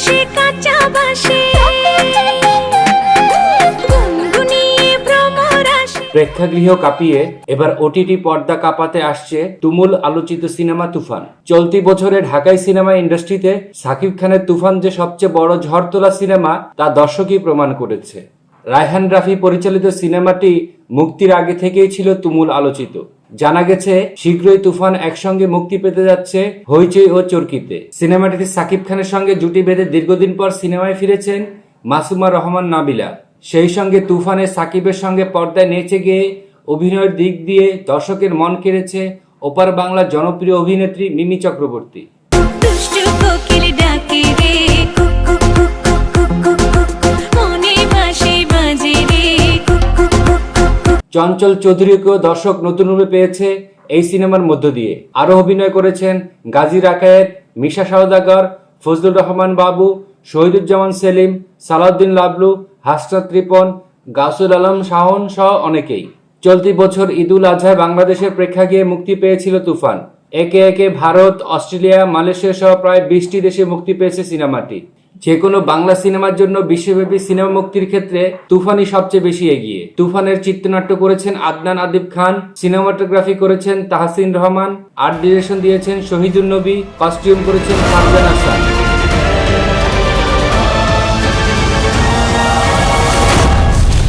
আসে কাঁচা বাসে। প্রেক্ষাগৃহ কাঁপিয়ে এবার ওটিটি পর্দা কাঁপাতে আসছে তুমুল আলোচিত সিনেমা তুফান। চলতি বছরে ঢাকাই সিনেমা ইন্ডাস্ট্রিতে সাকিব খানের তুফান যে সবচেয়ে বড় ঝড় তোলা সিনেমা, তা দর্শকই প্রমাণ করেছে। রায়হান রাফি পরিচালিত সিনেমাটি মুক্তির আগে থেকেই ছিল তুমুল আলোচিত। জানা গেছে, শীঘ্রই তুফান একসঙ্গে মুক্তি পেতে যাচ্ছে হইচই ও চরকিতে। সিনেমাটিতে সাকিব খানের সঙ্গে জুটি বেঁধে দীর্ঘদিন পর সিনেমায় ফিরেছেন মাসুমা রহমান নাবিলা। সেই সঙ্গে তুফানে সাকিবের সঙ্গে পর্দায় নেচে গিয়ে অভিনয়ের দিক দিয়ে দর্শকের মন কেড়েছে ওপার বাংলার জনপ্রিয় অভিনেত্রী মিমি চক্রবর্তী। চঞ্চল চৌধুরীকেও দর্শক নতুন রূপে পেয়েছে এই সিনেমার মধ্য দিয়ে। আরও অভিনয় করেছেন গাজী রাকায়েত, মিশা সওদাগর, ফজলুর রহমান বাবু, শহীদুজ্জামান সেলিম, সালাউদ্দিন লাবলু, হাসনাত রিপন, গাসুল আলম শাহন সহ অনেকেই। চলতি বছর ঈদুল আজহায় বাংলাদেশের প্রেক্ষাগৃহে মুক্তি পেয়েছিল তুফান। একে একে ভারত, অস্ট্রেলিয়া, মালয়েশিয়া সহ প্রায় বিশটি দেশে মুক্তি পেয়েছে সিনেমাটি। যে কোনো বাংলা সিনেমার জন্য বিশ্বব্যাপী সিনেমা মুক্তির ক্ষেত্রে তুফানি সবচেয়ে বেশি এগিয়ে। তুফানের চিত্রনাট্য করেছেন আদনান আদিব খান, সিনেমাটোগ্রাফি করেছেন তাহসিন রহমান, আর্ট ডিরেকশন দিয়েছেন শহীদুল নবী, কস্টিউম করেছেন ফারজান আসান